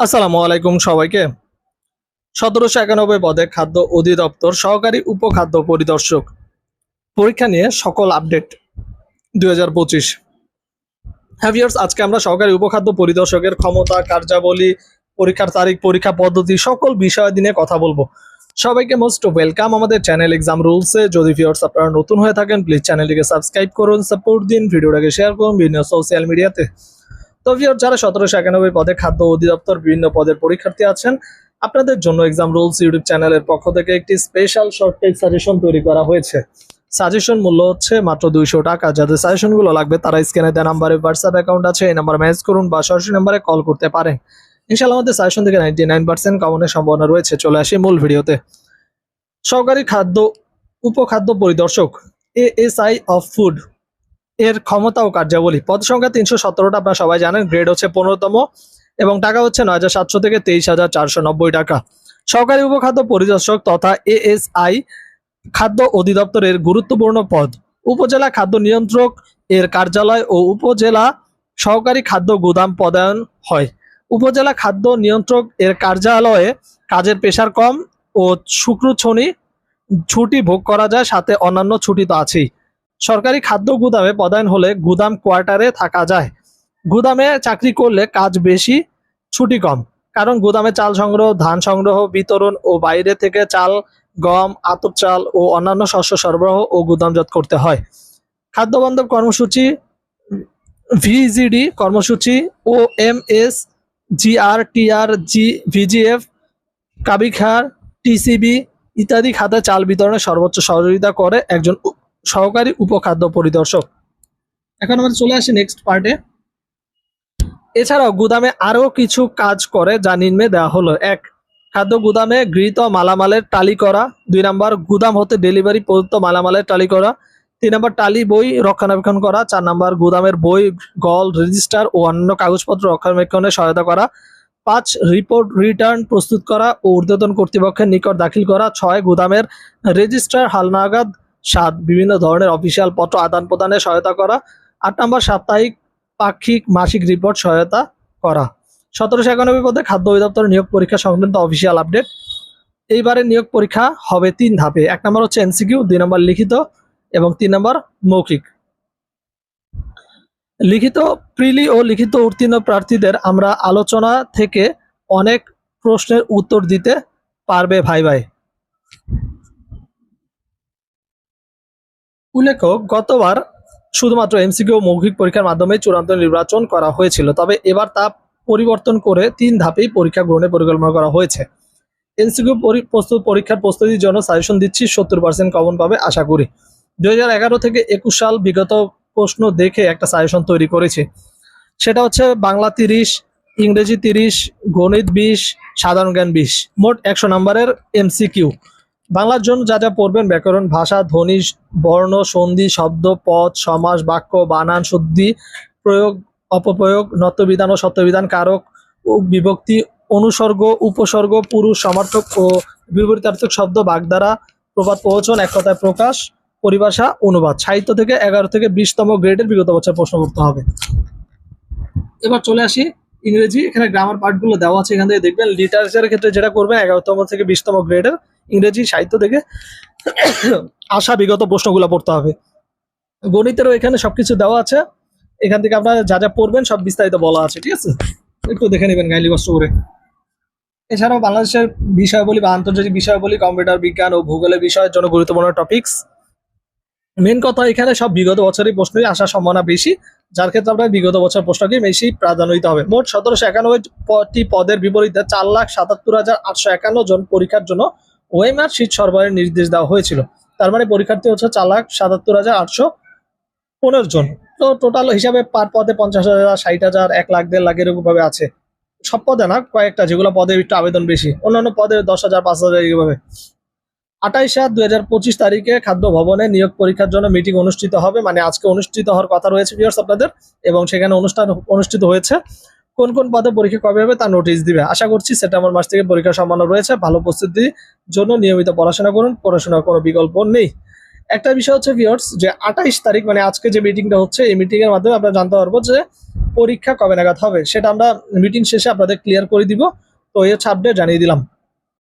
আসসালামু আলাইকুম সবাইকে। সতেরোশো একানব্বই পদে খাদ্য অধিদপ্তর সহকারী উপখাদ্য পরিদর্শক। পরীক্ষা নিয়ে সকল আপডেট। দুই হাজার পঁচিশ। হ্যাভিয়ার্স আজকে আমরা সহকারী উপখাদ্য পরিদর্শকের ক্ষমতা, কার্যাবলী, পরীক্ষার তারিখ, পরীক্ষা পদ্ধতি, সকল বিষয় নিয়ে কথা বলব। সবাইকে মোস্ট ওয়েলকাম আমাদের চ্যানেল এক্সাম রুলসে যদি ভিউয়ার্স আপনারা নতুন হয়ে থাকেন প্লিজ চ্যানেলটিকে সাবস্ক্রাইব করুন সাপোর্ট দিন, ভিডিওটাকে শেয়ার করুন, বিভিন্ন সোশ্যাল মিডিয়াতে যারা সতেরোশো একানব্বই পদে খাদ্য অধিদপ্তর, বিভিন্ন পদের পরীক্ষার্থী আছেন, আপনাদের জন্য এক্সাম রুলস ইউটিউব চ্যানেলের পক্ষ থেকে একটি স্পেশাল শর্ট টেক সাজেশন তৈরি করা হয়েছে। সাজেশন মূল্য হচ্ছে মাত্র দুইশো টাকা। যাদের সাজেশনগুলো লাগবে, তারা স্ক্যানে দেওয়া নাম্বারে হোয়াটসঅ্যাপ অ্যাকাউন্ট আছে, এই নাম্বার মেসেজ করুন বা সরাসরি নাম্বারে কল করতে পারেন। ইনশাআল্লাহ আমাদের সাজেশন থেকে নাইনটি নাইন পার্সেন্ট কমনের সম্ভাবনা রয়েছে। চলে আসি মূল ভিডিওতে। সহকারী খাদ্য, উপখাদ্য পরিদর্শক এএসআই অফ ফুড এর ক্ষমতা ও কার্যাবলী। পদ সংখ্যা তিনশো সতেরোটা, আপনারা সবাই জানেন। গ্রেড হচ্ছে পনেরোতম এবং টাকা হচ্ছে নয় হাজার সাতশো থেকে তেইশ হাজার চারশো নব্বই টাকা। সহকারী উপখাদ্য পরিদর্শক তথা এএসআই খাদ্য অধিদপ্তরের গুরুত্বপূর্ণ পদ। উপজেলা খাদ্য নিয়ন্ত্রক এর কার্যালয় ও উপজেলা সহকারী খাদ্য গুদাম পদায়ন হয়। উপজেলা খাদ্য নিয়ন্ত্রক এর কার্যালয়ে কাজের পেশার কম ও শুক্র ছুটি ভোগ করা যায়, সাথে অন্যান্য ছুটি তো আছেই। সরকারি খাদ্য গুদামে পদায়ন হলে গুদাম কোয়ার্টারে থাকা যায়। গুদামে চাকরি করলে কাজ বেশি, ছুটি কম। কারণ গুদামে চাল সংগ্রহ, ধান সংগ্রহ, বিতরণ ও বাইরে থেকে চাল, গম, আতপ চাল ও অন্যান্য শস্য সরবরাহ ও গুদামজাত করতে হয়। খাদ্য বান্ধব কর্মসূচি, ভিজিডি কর্মসূচি ও M S GR TR G, VGF, কাবিখার, TCB ইত্যাদি খাতে চাল বিতরণে সর্বোচ্চ সহযোগিতা করে একজন সহকারী উপখাদ্য পরিদর্শক। এখন আমরা চলে আসি নেক্সট পার্টে এছাড়াও গুদামে আরও কিছু কাজ করে যা নিম্নে দেওয়া হলো। এক, খাদ্য গুদামে গৃহীত মালামালের টালি করা। দুই নাম্বার, গুদাম হতে ডেলিভারি প্রদত্ত মালামালের টালি করা। তিন নম্বর, টালি বই রক্ষণাবেক্ষণ করা। চার নাম্বার, গুদামের বই, গল, রেজিস্টার ও অন্যান্য কাগজপত্র রক্ষণাবেক্ষণে সহায়তা করা। পাঁচ, রিপোর্ট রিটার্ন প্রস্তুত করা ও ঊর্ধ্বতন কর্তৃপক্ষের নিকট দাখিল করা। ছয়, গুদামের রেজিস্ট্রার হালনাগাদ সাত, বিভিন্ন ধরনের অফিসিয়াল পত্র আদান প্রদানে সহায়তা করা। আট নম্বর, সাপ্তাহিক, পাক্ষিক, মাসিক রিপোর্ট সহায়তা করা। সতেরোশো একানব্বই পদে খাদ্য অধিদপ্তরের নিয়োগ পরীক্ষা সংক্রান্ত অফিসিয়াল আপডেট এইবারে নিয়োগ পরীক্ষা হবে তিন ধাপে। এক নম্বর হচ্ছে এনসিকিউ দুই নম্বর লিখিত এবং তিন নম্বর মৌখিক। লিখিত, প্রিলি ও লিখিত উত্তীর্ণ প্রার্থীদের আমরা আলোচনা থেকে অনেক প্রশ্নের উত্তর দিতে পারবে ভাই ভাই। উল্লেখ্য গতবার শুধুমাত্র এমসিকিউ মৌখিক পরীক্ষার মাধ্যমে চূড়ান্ত নির্বাচন করা হয়েছিল, তবে এবার তা পরিবর্তন করে তিন ধাপেই পরীক্ষা গ্রহণের পরিকল্পনা করা হয়েছে। এমসিকিউ প্রস্তুত পরীক্ষার প্রস্তুতির জন্য সাজেশন দিচ্ছি, সত্তর পার্সেন্ট কমন পাবে, আশা করি। দুই হাজার এগারো থেকে একুশ সাল বিগত প্রশ্ন দেখে একটা সাজেশন তৈরি করেছি। সেটা হচ্ছে বাংলা তিরিশ, ইংরেজি তিরিশ, গণিত বিশ, সাধারণ জ্ঞান বিশ, মোট একশো নম্বরের এমসিকিউ বাংলার জন্য যা যা পড়বেন, ব্যাকরণ, ভাষা, ধ্বনি, বর্ণ, সন্ধি, শব্দ, পদ, সমাস, বাক্য, বানান, শুদ্ধি, প্রয়োগ, অপপ্রয়োগ নত্যবিধান ও সত্যবিধান, কারক বিভক্তি, অনুসর্গ, উপসর্গ, পুরুষ, সমার্থক ও বিপরীতার্থক শব্দ, বাগধারা, প্রবাদ, প্রবচন, এক কথায় প্রকাশ, পরিভাষা, অনুবাদ। সাহিত্য থেকে এগারো থেকে বিশতম গ্রেডের বিগত বছর প্রশ্ন করতে হবে। এবার চলে আসি ইংরেজি। এখানে গ্রামার পার্টগুলো দেওয়া আছে, এখান থেকে দেখবেন লিটারেচারের ক্ষেত্রে যেটা করবেন, এগারোতম থেকে বিশতম গ্রেডের ইংরেজি সাহিত্য থেকে আসা বিগত প্রশ্নগুলো পড়তে হবে। গণিতেরও এখানে সবকিছু দেওয়া আছে। এখান থেকে আপনারা যা যা পড়বেন সব বিস্তারিত বলা আছে, ঠিক আছে? একটু দেখে নেবেন গাইলি কষ্ট করে। এছাড়াও বাংলাদেশের বিষয়াবলী বা আন্তর্জাতিক বিষয়াবলী, কম্পিউটার বিজ্ঞান ও ভূগোলের বিষয়ের জন্য গুরুত্বপূর্ণ টপিকস মেন কথা এখানে সব বিগত বছরের প্রশ্নই আসার সম্ভাবনা বেশি, যার ক্ষেত্রে আপনার বিগত বছর প্রশ্নকে বেশি প্রাধান্য দিতে হবে। মোট সতেরোশো একানব্বইটি পদের বিপরীতে চার লাখ সাতাত্তর হাজার আটশো একান্ন জন পরীক্ষার জন্য ওএমআর সিট সরবরাহের নির্দেশ দেওয়া হয়েছিল। তার মানে পরীক্ষার্থী হচ্ছে চার লাখ সাতাত্তর হাজার আটশো পনেরো জন। তো টোটাল হিসাবে পার পদে পঞ্চাশ হাজার, ষাট হাজার, এক লাখ, দেড় লাখ এরকম ভাবে আছে। সব পদে না, কয়েকটা, যেগুলো পদে একটু আবেদন বেশি। অন্যান্য পদে দশ হাজার, পাঁচ হাজার এইভাবে। আঠাইশ সাত দুই হাজার পঁচিশ তারিখে খাদ্য ভবনে নিয়োগ পরীক্ষার জন্য মিটিং অনুষ্ঠিত হবে। মানে আজকে অনুষ্ঠিত হওয়ার কথা রয়েছে ভিউয়ার্স আপনাদের। এবং সেখানে অনুষ্ঠান অনুষ্ঠিত হয়েছে। কোন কোন পদে পরীক্ষা কবে হবে তা নোটিশ দিবে। আশা করছি সেপ্টেম্বর মাস থেকে পরীক্ষা সম্ভাবনা রয়েছে। ভালো প্রস্তুতির জন্য নিয়মিত পড়াশোনা করুন, পড়াশোনার কোনো বিকল্প নেই। একটা বিষয় হচ্ছে ভিওর্স যে আঠাইশ তারিখ মানে আজকে যে মিটিংটা হচ্ছে, এই মিটিং এর মাধ্যমে আমরা জানতে পারব যে পরীক্ষা কবে নাগাদ হবে। সেটা আমরা মিটিং শেষে আপনাদের ক্লিয়ার করে দিব। তো এই হচ্ছে আপডেট জানিয়ে দিলাম।